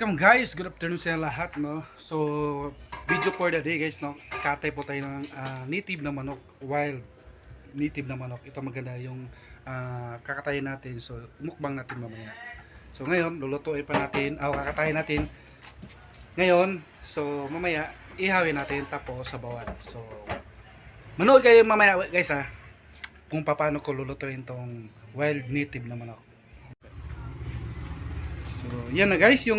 welcome guys. Good afternoon sa lahat, no. So, video for the day guys, no. Katay po tayo ng ah, native na manok, wild native na manok. Ito maganda yung ah, kakatayin natin. So, mukbang natin mamaya. So, ngayon, lulutuin pa natin, ah, kakatayin natin. Ngayon, so mamaya ihawin natin tapos sabawan. So, manood kayo mamaya guys ha kung paano ko lulutuin tong wild native na manok. So, yan na guys, yung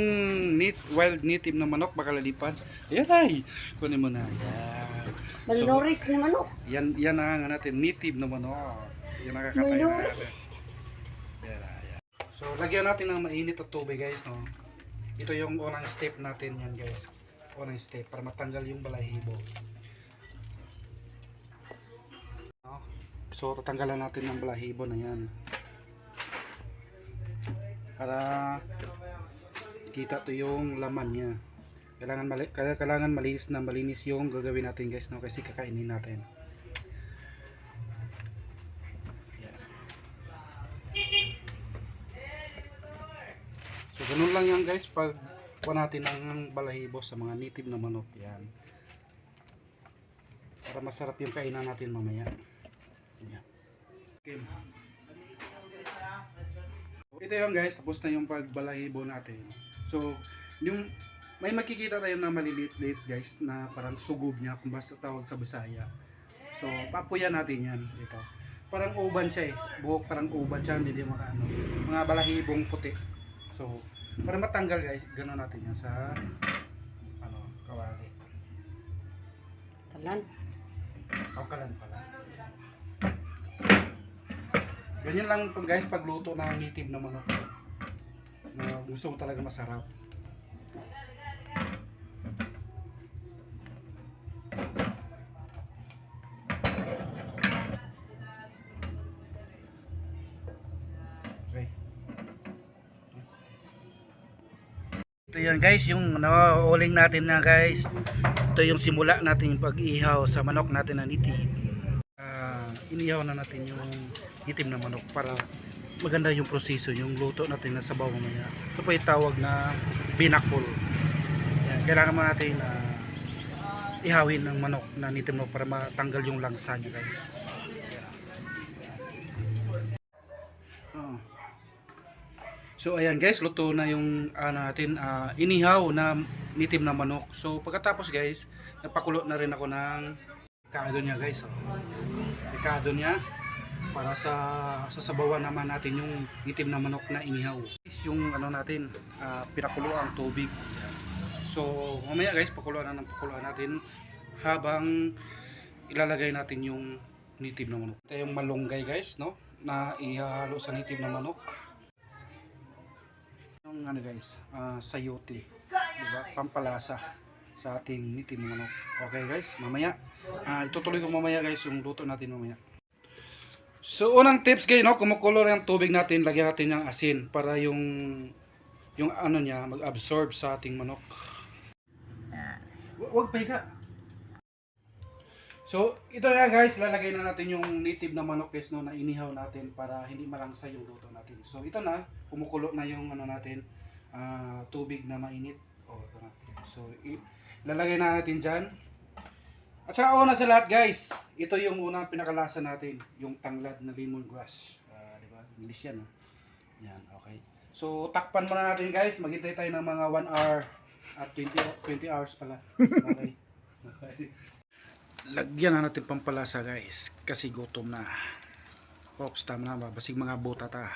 nat wild native na manok baka lalipad. Ayan ay, kunin mo na. Yan. So, Maldoris na manok. yan, yan na nga natin, native na manok. Yan ang kakatayin Maldoris. natin. Yan, yan. So, lagyan natin ng mainit at tubig guys, no. Ito yung unang step natin yan guys. Unang step para matanggal yung balahibo. No? So, tatanggalan natin ng balahibo na yan. Para kita to yung laman niya. Kailangan mali kailangan malinis na malinis yung gagawin natin guys no kasi kakainin natin. So ganun lang yan guys pag kuha natin ng balahibo sa mga native na manok yan. Para masarap yung kainan natin mamaya. Okay. Ito yung guys, tapos na yung pagbalahibo natin. So, yung may makikita tayo na maliliit-liit guys na parang sugob niya kung basta tawag sa Bisaya. So, papuyan natin yan. Ito. Parang uban siya eh. Buhok parang uban siya, hindi mga ano. Mga balahibong puti. So, para matanggal guys, gano'n natin yan sa ano, kawali. Talan. Kaukalan pala. Ganyan lang guys pagluto ng native na manok. Gusto mo talaga masarap. Ito yan guys, yung nauuling natin na guys. Ito yung simula natin yung pag-ihaw sa manok natin na native. Ah, inihaw na natin yung itim na manok para maganda yung proseso, yung luto natin na sabaw mamaya. Ito yung tawag na binakol. Yan, kailangan mo natin na ihawin ng manok na native mo para matanggal yung langsa niya guys. Oo. So ayan guys, luto na yung ano natin ah, inihaw na native na manok. So pagkatapos guys, napakulo na rin ako ng kado niya guys. Oh. Kado niya para sa sasabawan naman natin yung itim na manok na inihaw. Guys, yung ano natin, ah, pinakulo ang tubig. So mamaya guys, pakuluan na ng pakuluan natin habang ilalagay natin yung native na manok. Ito yung malunggay guys, no? Na ihalo sa native na manok yung ano guys, ah, sayote, diba? Pampalasa sa ating nitin manok. Okay guys, mamaya ah, itutuloy ko mamaya guys yung luto natin mamaya. So unang tips guys, no, kumukulo yung tubig natin, lagyan natin ng asin para yung yung ano niya mag-absorb sa ating manok. Huwag pahiga. So, ito na guys, lalagay na natin yung native na manok guys no, na inihaw natin para hindi malangsa yung luto natin. So, ito na, kumukulo na yung ano natin, ah, tubig na mainit. Oh, ito na. So, lalagay na natin dyan. At saka una sa lahat guys, ito yung unang pinakalasa natin, yung tanglad na lemongrass. Ah, di ba? English yan. Oh. Yan, okay. So, takpan muna natin guys, maghintay tayo ng mga 1 hour at 20, ho- 20 hours pala. Okay. okay. Lagyan na natin pampalasa guys, kasi gutom na. Pops, tama na ba? Basig mga buta ta.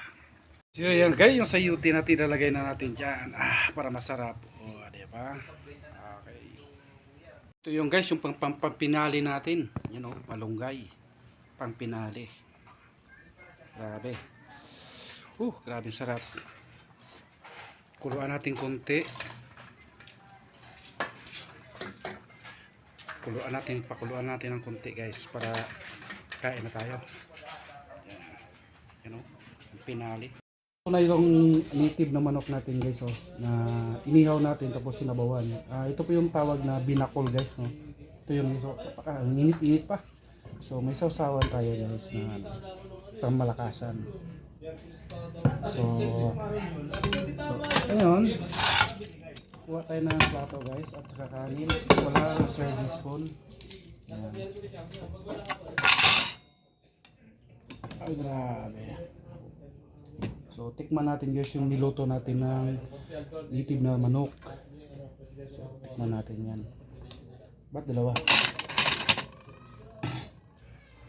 So yan guys, yung sayuti natin ilalagay na natin dyan. Ah, para masarap. O, oh, di ba? Ito yung guys, yung pang, pang, pampinali natin. Yan o, malunggay. Pampinali. Grabe. Uh, grabe sarap. Kuluan natin konti. Kuluan natin, pakuluan natin ng konti guys para kain na tayo. Yan. Yan o, pinali. Ito na yung native na manok natin guys oh, na inihaw natin tapos sinabawan. Ah, ito po yung tawag na binakol guys no. Ito yung so, ah, ang init-init pa. So may sausawan tayo guys na ano, pang malakasan. So, so ayun, kuha tayo ng plato guys at saka kanin. Wala serving spoon. Ayan. Ay, grabe. So, tikman natin guys yung niluto natin ng native na manok. So, tikman natin yan. Ba't dalawa?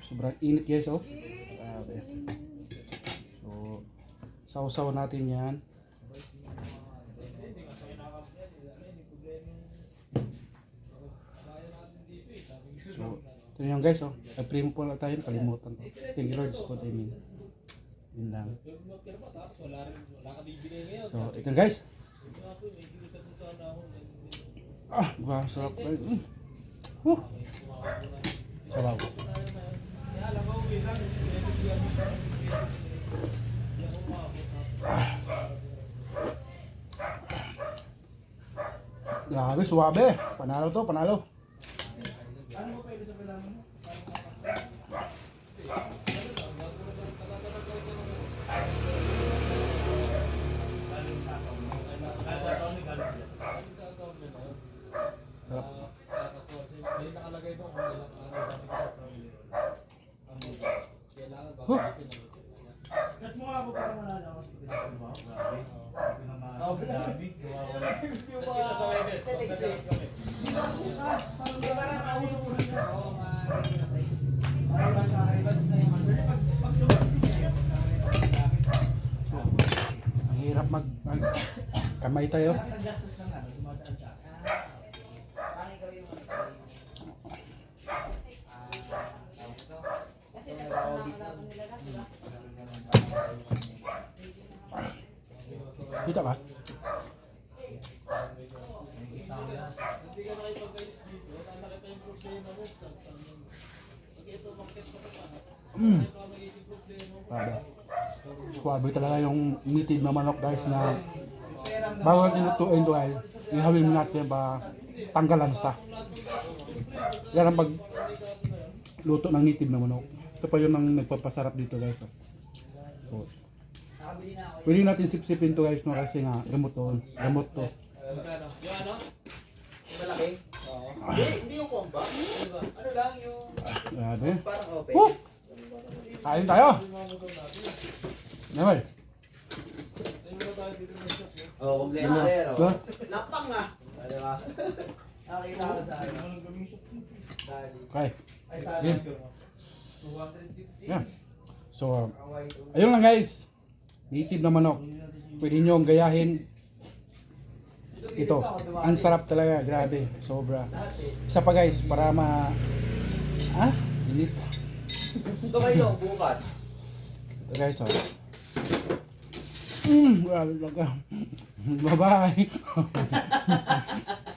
Sobrang init guys, oh. Grabe. So, sausaw natin yan. So, ito yan guys, oh. Nag-primo po lang tayo, kalimutan ko. Thank you Lord, what I mean. Yun lang. So, ito guys. Ah, ba, sarap guys. Mm. Sarap. Ah. Grabe, suwabe. Panalo to, panalo. Ang hirap mag, mag kamay tayo. Kita ka? Mm. Grabe. Talaga yung native na manok guys na bago natin lutuin ito ay ihawin natin para tanggalan sa. Yan ang pag luto ng native na manok. Ito pa yun ang nagpapasarap dito guys. oh. So, pwede natin sip-sipin to guys no kasi nga gamot to. Gamot to. Malaki? Hindi, hindi yung bomba. Ano lang yung Grabe. parang open. Woo! Kain tayo! Naman. Oo, kompleto sir. Diba? Lapang ah. Ah, Di ba? Nakita ko sa ano. Okay. Ay, sa ano. 250. Yan. So, Away. ayun lang guys. Native na manok. Pwede nyo gayahin. Ito. Ang sarap talaga. Grabe. Sobra. Isa pa guys. Para ma... Ah? Init. Ito kayo, bukas. Ito guys. Oh. Mm, grabe talaga. Bye-bye.